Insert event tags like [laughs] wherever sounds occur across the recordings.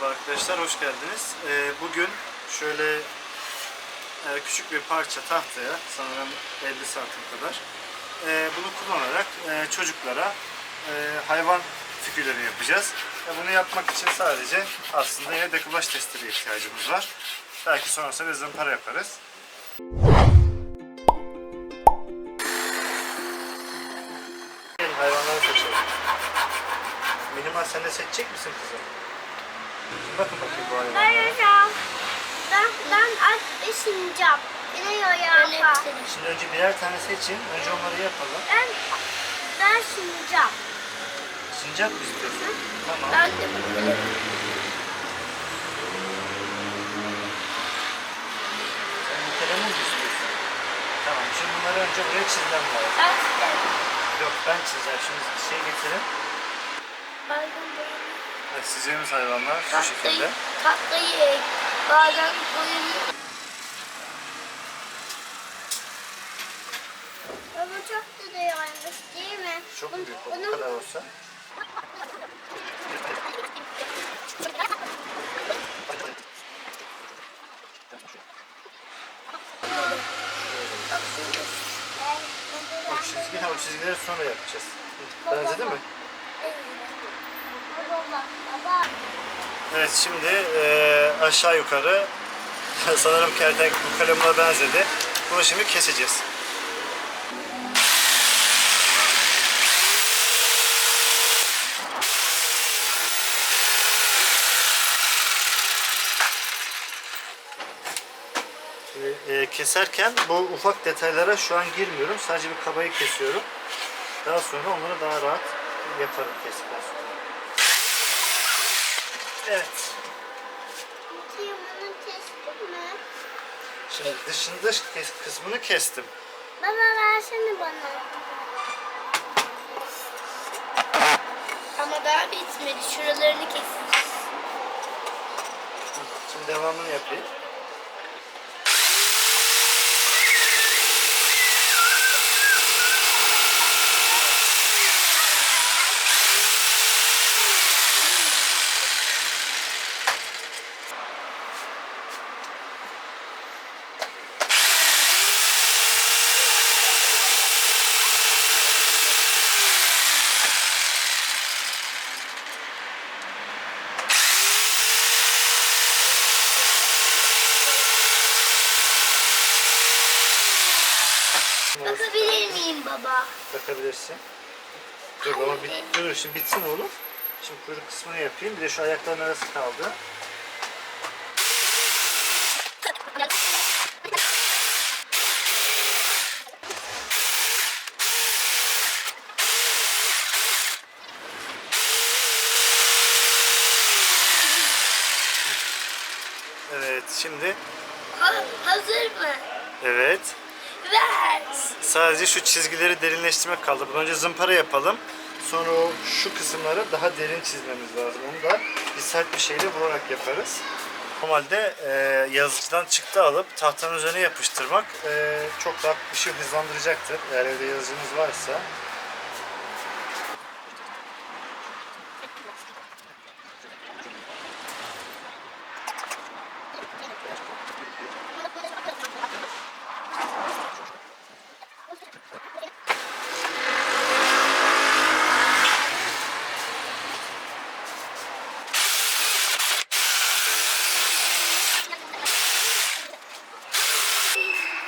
Merhaba arkadaşlar, hoş geldiniz. Ee, bugün şöyle e, küçük bir parça tahtaya, sanırım 50 santim kadar, e, bunu kullanarak e, çocuklara e, hayvan figürleri yapacağız. E, bunu yapmak için sadece aslında yine dekubaj testine ihtiyacımız var. Belki sonrasında bir zımpara yaparız. Hayvanları seçelim. Minimal sen de seçecek misin kızım? Bakın bakayım bu hayvanlara. Merhaba. Ben, ben at sincap. Gidiyor ya. Şimdi önce birer tane seçin. Önce onları yapalım. Ben, ben sincap. Sincap mı istiyorsun? Tamam. Ben de. Sen bu kalemi mi istiyorsun? Tamam. Şimdi bunları önce buraya çizmem lazım. Ben de. Yok ben çizeceğim. Şimdi şey getirin. Bazen böyle Evet, çizeceğimiz hayvanlar şu şekilde. tahtayı bazen koyun. Ama çok da değermiş değil mi? Çok büyük. O kadar olsa. O çizgi, o çizgileri sonra yapacağız. Benzedi mi? Evet şimdi eee, aşağı yukarı [laughs] sanırım kertenkele bu benzedi. Bunu şimdi keseceğiz. Eee, keserken bu ufak detaylara şu an girmiyorum. Sadece bir kabayı kesiyorum. Daha sonra onları daha rahat yaparım kestikten sonra. Evet. Bunu kestin mi? Şimdi dışın dış kısmını kestim. Baba versene bana. Ama daha bitmedi. Şuralarını keseceğiz. Şimdi devamını yapayım. Bakabilir miyim baba? Takabilirsin. Dur ama bit, dur şimdi bitsin oğlum. Şimdi kuyruk kısmını yapayım. Bir de şu ayakların arası kaldı. Evet şimdi Ha- hazır mı? evet Ver. sadece şu çizgileri derinleştirmek kaldı. Bundan önce zımpara yapalım. Sonra o şu kısımları daha derin çizmemiz lazım. Onu da bir sert bir şeyle vurarak yaparız. Normalde e, yazıcıdan çıktı alıp tahtanın üzerine yapıştırmak e, çok daha işi hızlandıracaktır. Eğer evde yazıcınız varsa.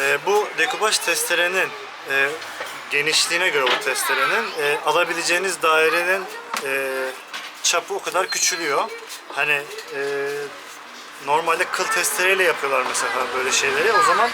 E, bu dekubaj testerenin e, genişliğine göre bu testerenin e, alabileceğiniz dairenin e, çapı o kadar küçülüyor. Hani e, normalde kıl testereyle yapıyorlar mesela böyle şeyleri. O zaman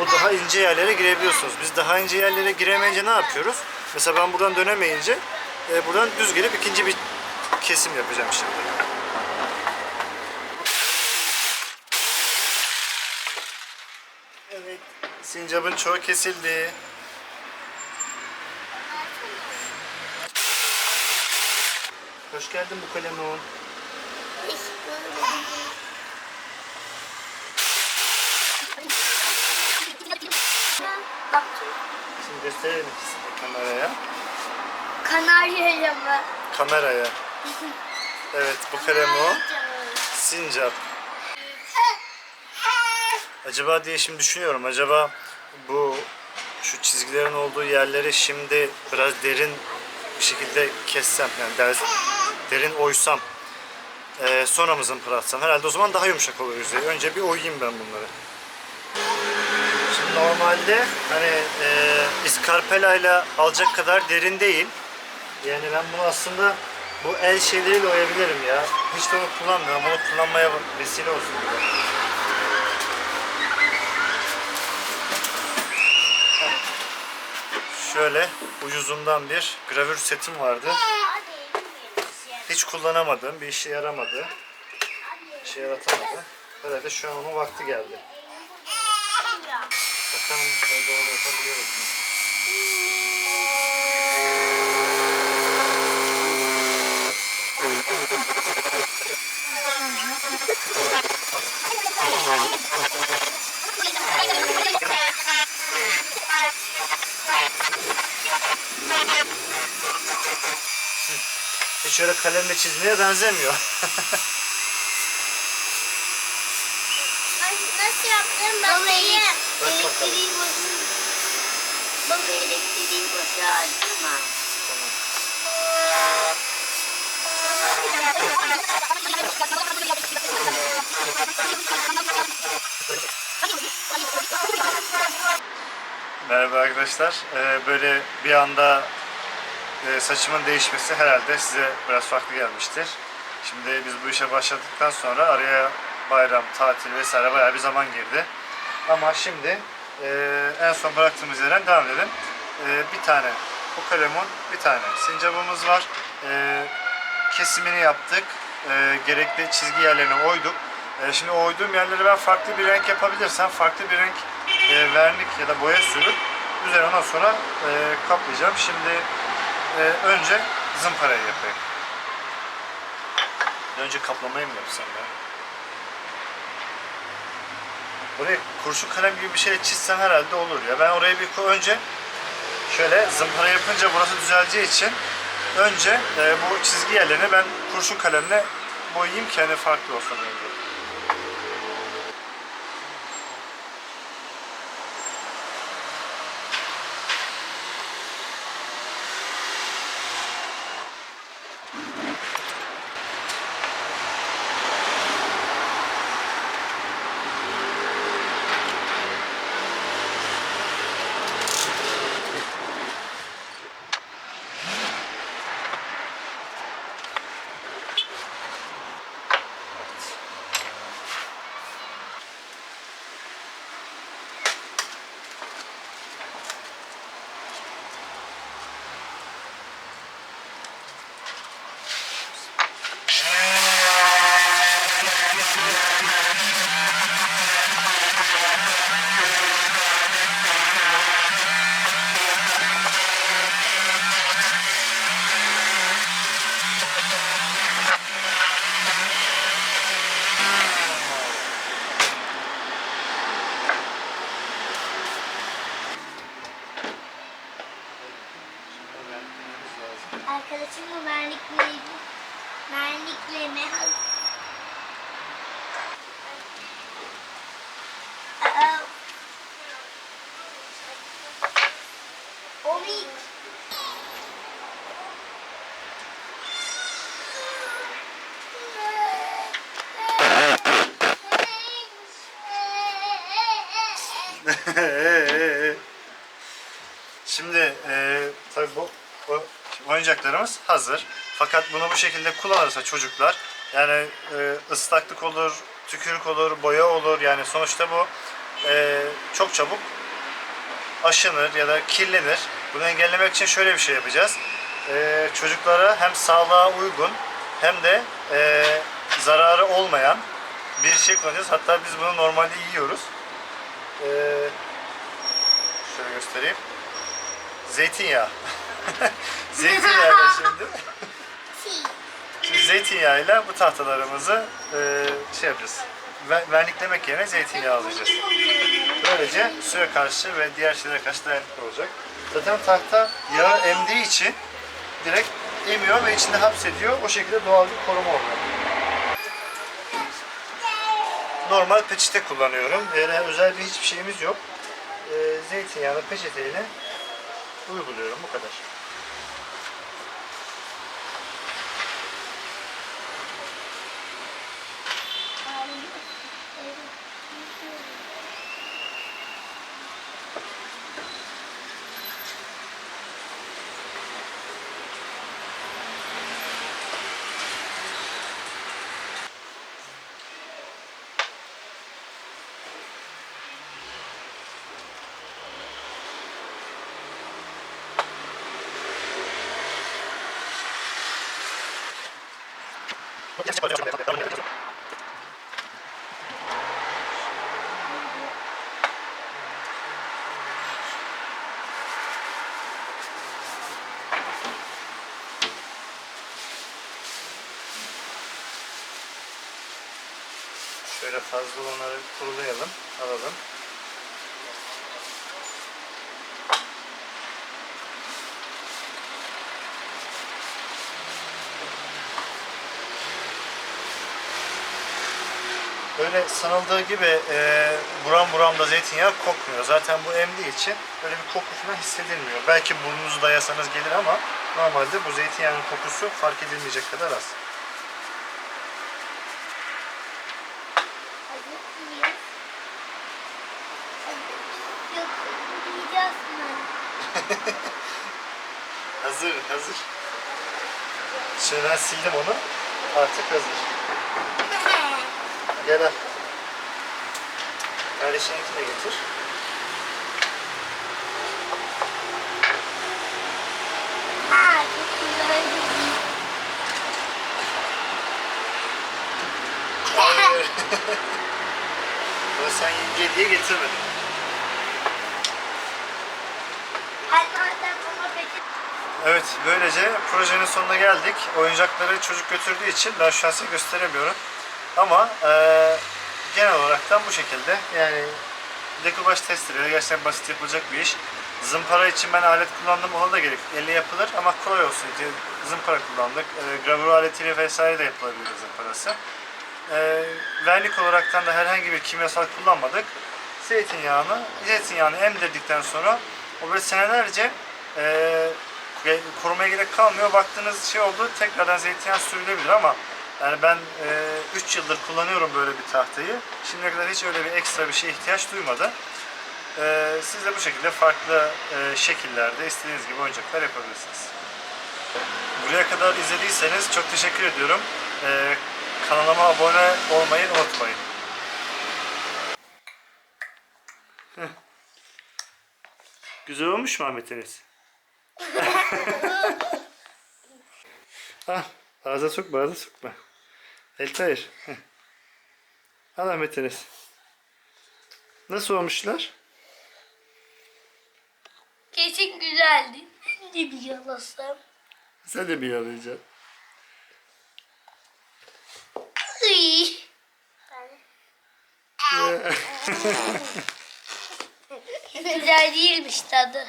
bu daha ince yerlere girebiliyorsunuz. Biz daha ince yerlere giremeyince ne yapıyoruz? Mesela ben buradan dönemeyince e, buradan düz gelip ikinci bir kesim yapacağım şimdi. Evet, sincapın çoğu kesildi. Hoş geldin bu kalemun. Bak Şimdi gösterelim ikisini kameraya. kanarya mı? Kameraya. Evet bu kalem o. Sincap. Acaba diye şimdi düşünüyorum. Acaba bu şu çizgilerin olduğu yerleri şimdi biraz derin bir şekilde kessem yani ders, derin oysam eee sonra mı zımpara atsam herhalde o zaman daha yumuşak olur yüzeyi. Önce bir oyayım ben bunları. Şimdi normalde hani eee iskarpelayla alacak kadar derin değil. Yani ben bunu aslında bu el şeyleriyle oyabilirim ya. Hiç de onu kullanmıyorum. Bunu kullanmaya vesile olsun. diye. Şöyle ucuzundan bir gravür setim vardı. Hiç kullanamadığım, bir işe yaramadı. İşe yaratamadı. Herhalde şu an onun vakti geldi. Bakalım doğru yapabiliyoruz mu? Hiç öyle kalemle çizmeye benzemiyor. Nasıl yaptın bakayım. Bak. Elektriğin boşu. Baba elektriğin boşu acıma. Merhaba arkadaşlar. Ee, böyle bir anda e, saçımın değişmesi herhalde size biraz farklı gelmiştir. Şimdi biz bu işe başladıktan sonra araya bayram, tatil vesaire bayağı bir zaman girdi. Ama şimdi e, en son bıraktığımız yerden devam edelim. E, bir tane kalemun, bir tane sincabımız var. E, kesimini yaptık. Gerekli çizgi yerlerine oyduk. Şimdi oyduğum yerleri ben farklı bir renk yapabilirsem farklı bir renk e, vernik ya da boya sürüp üzerine ondan sonra kaplayacağım. Şimdi e, önce zımparayı yapayım. Önce kaplamayı mı yapsam ya? Oraya kurşun kalem gibi bir şey çizsem herhalde olur ya. Ben oraya bir önce şöyle zımpara yapınca burası düzeleceği için önce e, bu çizgi yerlerini ben kurşun kalemle boyayayım ki hani farklı olsun diye. Benlikle, benlikle mehal. Omik. Hey. Oyuncaklarımız hazır. Fakat bunu bu şekilde kullanırsa çocuklar yani e, ıslaklık olur, tükürük olur, boya olur. Yani sonuçta bu e, çok çabuk aşınır ya da kirlenir. Bunu engellemek için şöyle bir şey yapacağız. E, çocuklara hem sağlığa uygun hem de e, zararı olmayan bir şey kullanacağız. Hatta biz bunu normalde yiyoruz. E, şöyle göstereyim. Zeytinyağı. [laughs] Zeytinyağıyla şimdi. Şimdi zeytinyağıyla bu tahtalarımızı e, şey yapacağız. Ver- Verniklemek yerine zeytinyağı alacağız. Böylece suya karşı ve diğer şeylere karşı dayanıklı olacak. Zaten tahta yağı emdiği için direkt emiyor ve içinde hapsediyor. O şekilde doğal bir koruma oluyor. normal peçete kullanıyorum. Yani özel bir hiçbir şeyimiz yok. E, zeytinyağını peçeteyle uyguluyorum bu kadar. Şöyle fazla olanları kurulayalım, alalım. Böyle sanıldığı gibi e, buram buram da zeytinyağı kokmuyor. Zaten bu emdiği için böyle bir koku falan hissedilmiyor. Belki burnunuzu dayasanız gelir ama normalde bu zeytinyağının kokusu fark edilmeyecek kadar az. [laughs] Hazır? Hazır, ben sildim onu. Artık hazır. Gel al. Kardeşininkini de getir. Bunu sen ye diye getirmedin. Evet, böylece projenin sonuna geldik. Oyuncakları çocuk götürdüğü için ben şu an size gösteremiyorum. Ama eee, genel olaraktan bu şekilde. Yani dekoupaj testereyle gerçekten basit yapılacak bir iş. Zımpara için ben alet kullandım, ona da gerek. Elle yapılır ama kolay olsun diye zımpara kullandık. Eee gravür aletiyle vesaire de yapılabilir zımparası. Eee vernik olaraktan da herhangi bir kimyasal kullanmadık. Zeytinyağını, zeytinyağını emdirdikten sonra o böyle senelerce ve korumaya gerek kalmıyor. Baktığınız şey oldu tekrardan zeytinyağı sürülebilir ama yani ben 3 yıldır kullanıyorum böyle bir tahtayı. Şimdiye kadar hiç öyle bir ekstra bir şeye ihtiyaç duymadı. E, siz de bu şekilde farklı e, şekillerde istediğiniz gibi oyuncaklar yapabilirsiniz. Buraya kadar izlediyseniz çok teşekkür ediyorum. E, kanalıma abone olmayı unutmayın. Heh. Güzel olmuş mu Ahmet Enes? [laughs] ah, ağza sokma, ağza sokma. El hayır. Heh. Al Ahmet Enes. Nasıl olmuşlar? Kesin güzeldi. Ne bir yalasam. Sen de bir yalayacaksın. Iy. [laughs] Güzel değilmiş tadı.